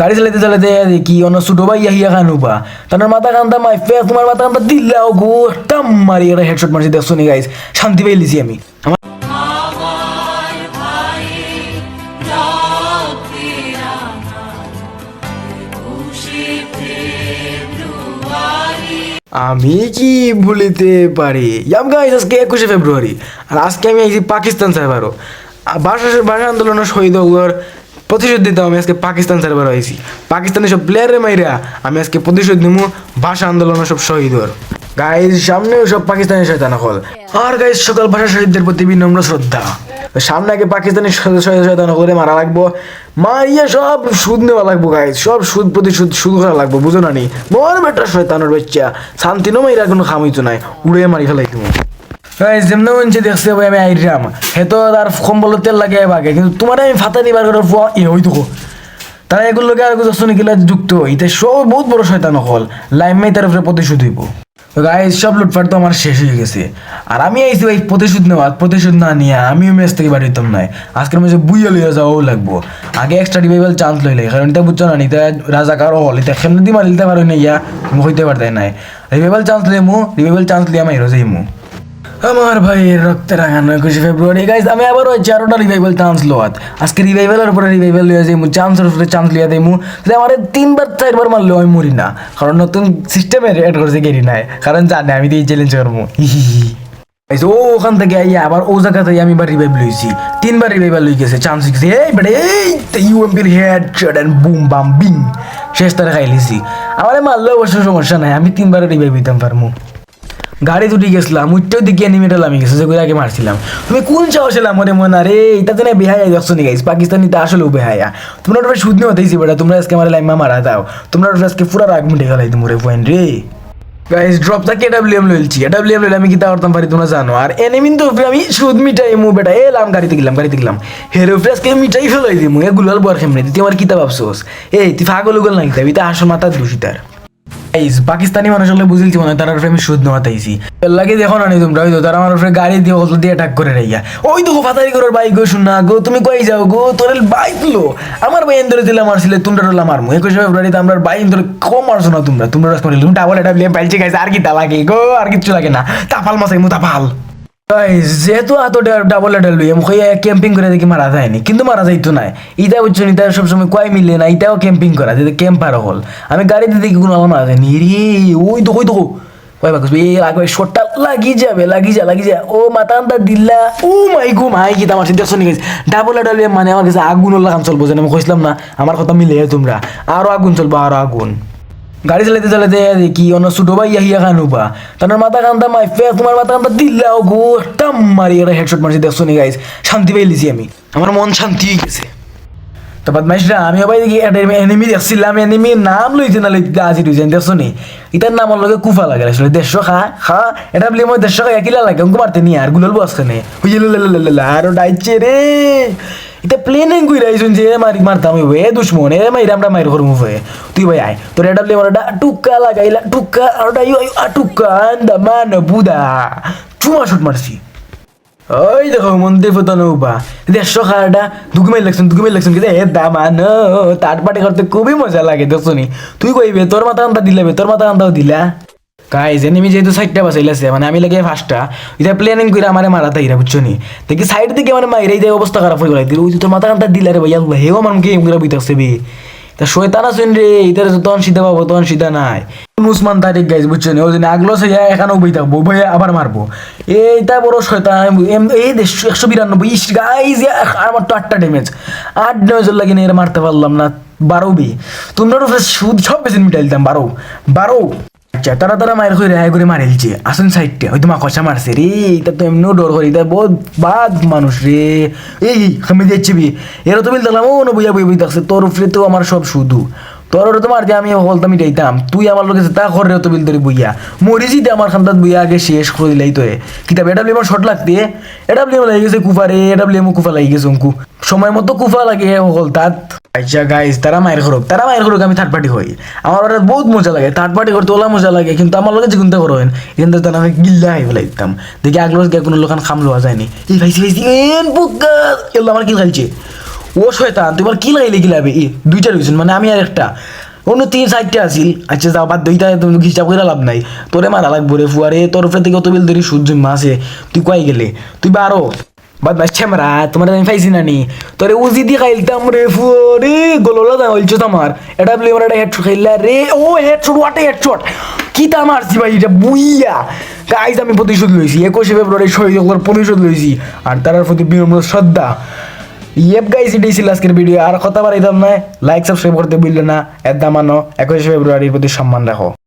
গাড়ি চালাতে চালাতে কি অন্য ছোটো ভাই আহিয়া খানুবা তার মাথা কান্দা মাই ফেস তোমার মাথা কান্দা দিল্লাও গো টাম মারি একটা হেডশট মারছি দেখছ নি গাইস শান্তি পাইলিছি আমি। আমার আমি কি ভুলিতে পারি? ইয়াম গাইস আজকে একুশে ফেব্রুয়ারি আর আজকে আমি আইছি পাকিস্তান সার্ভারও ভাষা ভাষা আন্দোলনের শহীদ হওয়ার প্রতিশোধ দিতে আমি আজকে পাকিস্তান সার্ভার আইছি পাকিস্তানের সব প্লেয়ারে মাইরা আমি আজকে প্রতিশোধ নিমু, ভাষা আন্দোলনের সব শহীদ হওয়ার গাইজ সামনেও সব পাকিস্তানের শয়তান হল আর গাইজ সকল ভাষা শহীদদের প্রতি বিনম্র শ্রদ্ধা। সামনে আগে পাকিস্তানের শয়তান করে মারা লাগবো। মারিয়া সব সুদ নেওয়া লাগবো গাইজ সব সুদ প্রতিশোধ সুদ করা লাগবো, বুঝো না নি? বড় বেটা শয়তানের বাচ্চা। শান্তি নো মাইরা কোনো খামিতো নাই। উড়ে মারি ফেলাই তুমি যেমন মনছে দেখছে ভাই আমি আইরাম হে তো তার কম্বল তেল লাগে বাগে, কিন্তু তোমার আমি ফাতা নিবার করার পর এ হই দেখো। তারা এগুলোকে আর কিছু শুনে যুক্ত এটা সব বহুত বড় শয়তান হল। লাইমে তার উপরে প্রতিশোধ হইব। গাইজ সব লুটপাট তো আমার শেষ হয়ে গেছে। আর আমি আইছি ভাই প্রতিশোধ নেওয়া, প্রতিশোধ না নিয়ে আমিও মেস থেকে বাড়ি হইতাম নাই। আজকের মাঝে বুইয়া লইয়া যাওয়াও লাগবো। আগে এক্সট্রা রিভাইভাল চান্স লইলে কারণ এটা বুঝছ না নিতে রাজাকার হল। এটা দি মারিতে পারো না ইয়া হইতে পারতাই নাই। রিভাইভাল চান্স লিয়ে মু রিভাইভাল চান্স লিয়ে আমি হিরো যাই মু আমার ভাই রক্তে রাখানো একুশে ফেব্রুয়ারি। গাইজ আমি আবার ওই চারোটা রিভাইভাল চান্স লোয়াত আজকে রিভাইভালের উপরে রিভাইভাল লিয়ে যাই চান্সের উপরে চান্স লিয়ে মু যে আমার তিনবার, চারবার মারলেও আমি মরি না। কারণ নতুন সিস্টেমে এড করছে গেরি নাই। কারণ জানে, আমি তো এই চ্যালেঞ্জ করব। ও ওখান থেকে আইয়া আবার ও জায়গা থেকে আমি এবার রিভাইভ লইছি তিনবার রিভাইভাল লই গেছে চান্স গেছে এই বেটা, এই ইউএমপির head shot and boom bam bing শেষ তারা খাই লিছি আমার মারলেও অবশ্য সমস্যা নাই, আমি তিনবার রিভাইভ দিতাম পারমু। গাড়ি দুটি গেছিলাম, উঠতেও দিকে এনিমেটাল আমি গেছে যেগুলো আগে মারছিলাম। তুমি কোন সাহস মনে মনে রে এটা তো না বেহায়া দেখছ নি গাইস পাকিস্তানি তো আসলেও বেহায়া। তোমরা ওটা শুদ্ধ হতেইছি বেটা তোমরা আজকে আমার লাইমা মারা দাও। তোমরা ওটা আজকে পুরা রাগ মিটে গেলাই তোমরা পয়েন্ট রে। গাইস ড্রপ থাকে ডাব্লিউএম লইলছি ডাব্লিউএম লইলে আমি কিতা করতাম পারি তোমরা জানো? আর এনিমিন তো আমি সুদ মিটাই মু বেটা। এ এলাম গাড়িতে গেলাম গাড়িতে গেলাম। হেরো আজকে মিটাই ফেলাই দিমু। এ গুলাল বর খেমনে। তুই আমার কিতা ভাবছোস? এই, তুই ফাগল উগল নাকি কিতা এটা আসল মাথা দূষিতার পাকিস্তানি মানুষ হলে বুঝিলছি মনে তারা আমি সুদ নেওয়া তাইছি লাগে দেখো না নি তোমরা ওই তো তারা আমার ফ্রেমে গাড়ি দিয়ে হল দিয়ে অ্যাটাক করে রাইয়া। ওই তো ফাতারি করার বাইক গো শুনা গো তুমি কই যাও, গো তোর বাইক লো আমার বাইন ধরে দিলাম মারছিলে, তোমরা রোলা মারমু। একুশে ফেব্রুয়ারিতে আমরা বাইন ধরে কম মারছো না তোমরা তোমরা রাস করে তুমি ডাবল এটা বিয়ে পাইছে গাইস আর কি তা লাগে, গো, আর কিচ্ছু লাগে না। তাফাল মাসাই মু গাইস যেহেতু এত ডাবল ডাল লইয়া মুখে ক্যাম্পিং করে দেখি মারা যায়নি কিন্তু মারা যাইতো না ইটা বুঝছ ইটা সবসময় কয় মিলে না, ইটাও ক্যাম্পিং করা যেটা ক্যাম্পার হল। আমি গাড়িতে দেখি কোনো আমার মারা যায়নি রে ওই তো ওই তো ওই বাকুস এই লাগবে শটটা লাগি যাবে লাগি যা লাগি যা। ও মাথা আন্দা দিল্লা ও মাই গো, মাই কি আমার চিন্তা শুনি গেছে। ডাবল ডাল মানে আমার কাছে আগুন লাগাম চলবো যেন। আমি কইছিলাম না আমার কথা মিলে তোমরা। আরও আগুন চলবো আরও আগুন। গাড়ি চালাতে চালাতে দেখি অন্য ছোটো ভাই আহিয়া খানুবা তার মাথা কান্দা মাই ফেস তোমার মাথা কান্দা দিল্লাও গো টাম মারি একটা হেডশট মারছি, দেখছ নি গাইস শান্তি পাইলিছি আমি। আমার মন শান্তি হয়ে গেছে। তো বদমাইশরা আমি ভাই দেখি এনিমি দেখছিলাম এনিমি নাম লইছে না লইতে আজি দুইজন দেখছ নি? ইতার নাম লগে কুফা লাগে আসলে দেড়শো খা খা, এটা বলি মই দেড়শো খা, একিলা লাগে অঙ্ক মারতে নি আর গুলাল বস খানে হুইয়ে লা আর ডাইছে রে এটা প্লেনিং কই রাইছুন যে মারি মারতাম হইব এ দুশ্মন, এ মাইরা আমরা মাইর করমু ফে তুই ভাই আয় তোর এটা বলি মারটা টুক্কা লাগাইলা টুক্কা আর ডাইও টুক্কা আন্দা মান বুদা। চুমা শুট মারছি ওই দেখো, মন্দির ফোটানো উপা। দেড়শো খাওয়াটা দুগুমে লাগছেন দুগুমে লাগছেন কিন্তু এ দামানো তার পাটি করতে খুবই মজা লাগে, দেখছ নি? তুই কইবে, তোর মাথা আন্দা দিলে তোর মাথা আন্দাও দিলা? কাই গাইজ এনিমি যেহেতু সাইডটা বাসাইলাছে মানে আমি লাগে ফার্স্টটা এটা প্ল্যানিং করে আমারে মারা তাইরা বুঝছ নি? দেখি সাইড দিকে মানে মাইরাই দেয়, অবস্থা খারাপ হয়ে গেল। ওই যে তোর মাথা আন্দা দিলা রে ভাই হেও আমার গেম করে বইতাছে বে? তা শয়তান আছেন রে ইতারে তন সিধা পাবো, তন সিধা নাই। উসমান তারিক গাইজ বুঝছেন? ওই দিন আগলো সে এখানেও বই থাকব বই আবার মারবো। এইটা বড় শয়তান, এম- এই দেশ একশো বিরানব্বই, ইস গাইজ আমার তো আটটা ড্যামেজ আট ড্যামেজের লাগে এর মারতে পারলাম না বারো বি তোমরা তো সুদ সব বেশি মিটাই দিতাম, বারো। বারো। আচ্ছা তারা তারা মায়ের হয়ে রেহাই করে মারিলছে। আসুন সাইডটা হয়তো মা কষা মারছে। রে, এটা তো এমনিও ডর করি এটা বহুত বাদ মানুষ রে। এই আমি দিচ্ছি বি। এরা তো বিল দেখলাম ও না বইয়া বই বই দেখছে তোর উপরে তো আমার সব শুধু। তোর ওটা তোমার যে আমি হলতা মিটাইতাম তুই আমার লোকে তা ঘরে তো বিল ধরে বইয়া। মরিছি দে আমার খান্দাত বইয়া আগে শেষ করে দিলাই তো কিতাব এটা বলি আমার শর্ট লাগতে এটা বলি লাগি গেছে কুফা রে এটা বলি কুফা লাগি গেছে অঙ্কু। সময় মতো কুফা লাগে হলতাত। আচ্ছা গাইস তারা মায়ের করুক তারা মায়ের করুক আমি থার্ড পার্টি হই। আমার ওটা বহুত মজা লাগে থার্ড পার্টি করতে ওলা মজা লাগে, কিন্তু আমার লগে যেগুনতে করো এখান থেকে তারা আমি গিল্লা হয়ে ফেলাই দিতাম। দেখি আগলো গিয়ে কোনো লোকান খাম লওয়া যায়নি এই ভাইসি ভাইসি এন আমার কিল খাইছে। ও শয়তান, তোমার কি লাগাইলে কি লাগবে ই, দুইটা রয়েছেন মানে আমি আর একটা অন্য তিন, চারটে আছিল। আচ্ছা যাও, বাদ দুইটা তুমি হিসাব করে লাভ নাই। তোরে মারা লাগবো রে ফুয়ারে, তোর উপরে থেকে অত বিল ধরি সূর্য মাসে তুই কই গেলে? তুই বারো। বাদ বাস ছ্যামরা তোমার আমি পাইছি না নি। তোরে উজি দিয়ে খাইলতাম রে ফুয়ারে, গলোলা দা হইছো তোমার এটা বলে আমার একটা হেডশট খাইলা রে। ও হেডশট ওয়াটে হেডশট কি তা মারছি ভাই, এটা বুইয়া। গাইজ আমি প্রতিশোধ লইছি। একুশে ফেব্রুয়ারি শহীদ প্রতিশোধ লইছি। আর তার প্রতি বিনম্র শ্রদ্ধা। ইয়েপ গাইস এটাই ছিল আজকের ভিডিও আর কথা বাড়াইতাম না লাইক সাবস্ক্রাইব করতে ভুললে না। এর দামানো একুশে ফেব্রুয়ারির প্রতি সম্মান রাখো।